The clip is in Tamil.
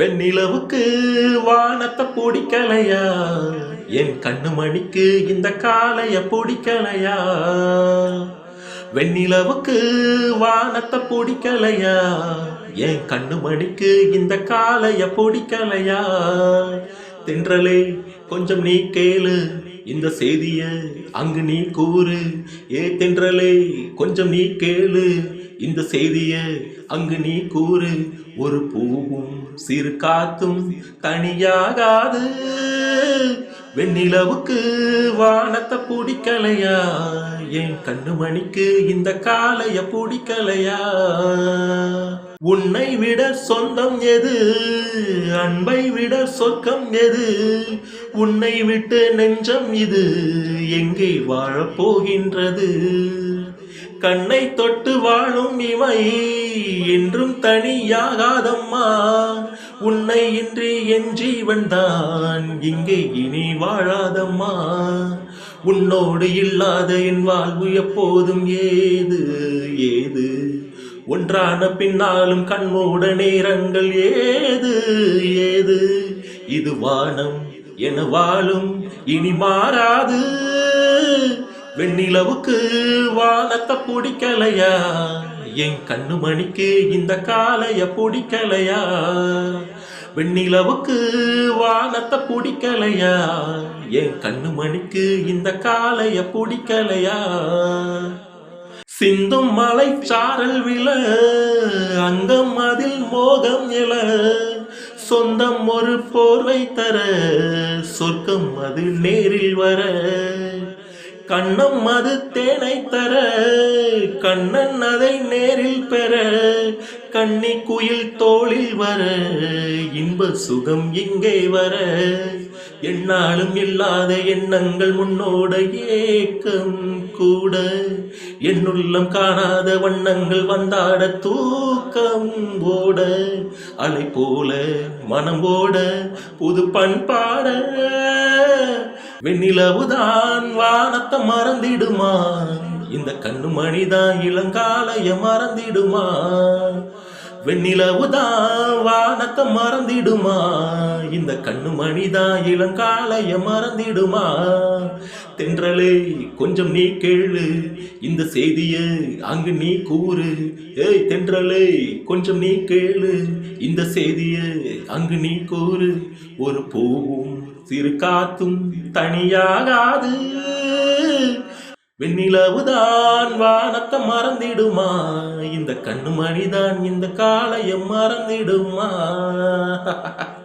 வெண்ணிலவுக்கு வானத்தை பிடிக்கலையா? என் கண்ணு மணிக்கு இந்த காலைய பிடிக்கலையா? வெண்ணிலவுக்கு வானத்தை பிடிக்கலையா? என் கண்ணு மணிக்கு இந்த காலைய பிடிக்கலையா? தின்றலே கொஞ்சம் நீ கேளு. இந்த செய்திய அங்கு நீ கூறு. ஏ தென்றலே கொஞ்சம் நீ கேளு. இந்த செய்திய அங்கு நீ கூறு. ஒரு பூவும் சிறு காத்தும் தனியாகாது. வெண்ணிலவுக்கு வானத்தை பிடிக்கலையா? என் கண்ணு மணிக்கு இந்த காலைய பிடிக்கலையா? உன்னை விட சொந்தம் எது? அன்பை விட சொர்க்கம் எது? உன்னை விட்டு நெஞ்சம் இது எங்கே வாழப்போகின்றது? கண்ணை தொட்டு வாழும் இமை என்றும் தனியாகாதம்மா. உன்னை இன்றி என் ஜீவன் தான் இங்கே இனி வாழாதம்மா. உன்னோடு இல்லாத என் வாழ்வு எப்போதும் ஏது? ஏது? ஒன்றான பின்னாலும் கண்மூட நேரங்கள் ஏது ஏது? இது வானம் என வாழும் இனி மாறாது. வெண்ணிலவுக்கு வானத்தை பிடிக்கலையா? என் கண்ணு மணிக்கு இந்த காலைய பிடிக்கலையா? வெண்ணிலவுக்கு வானத்தை பிடிக்கலையா? என் கண்ணு மணிக்கு இந்த காலைய பிடிக்கலையா? சிந்தும் மலை சாரல் விழ அங்கம் அதில் மோகம் எழ. சொந்தம் ஒரு போர்வை தர சொர்க்கம் அது நேரில் வர. கண்ணம் அது தேனை தர கண்ணன் அதை நேரில் பெற கண்ணி குயில் தோளில் வர இன்ப சுகம் இங்கே வர. என்னாலும் இல்லாத எண்ணங்கள் முன்னோட ஏக்கம் கூட. என்னுள்ளம் காணாத வண்ணங்கள் வந்தாட தூக்கம் ஓட. அலை போல மனம் ஓட புது பண்பாட வெண்ணிலவுதான் வானத்தை மறந்திடுமா? இந்த கண்ணு மணிதான் இளங்காலைய மறந்திடுமா வெண்ணிலவுதான் வானத்தை மறந்திடுமா இந்த கண்ணு மணிதான் இளங்காலைய மறந்திடுமா தென்றலே கொஞ்சம் நீ கேளு. இந்த செய்தியை அங்கு நீ கூறு. ஏய் தென்றலே கொஞ்சம் நீ கேளு. இந்த செய்தியை அங்கு நீ கூறு. ஒரு பூவும் சிறு காத்தும் தனியாகாது. வெண்ணிலவுதான் வானத்தை மறந்திடுமா? இந்த கண்ணு மணிதான் இந்த காளையம் மறந்திடுமா?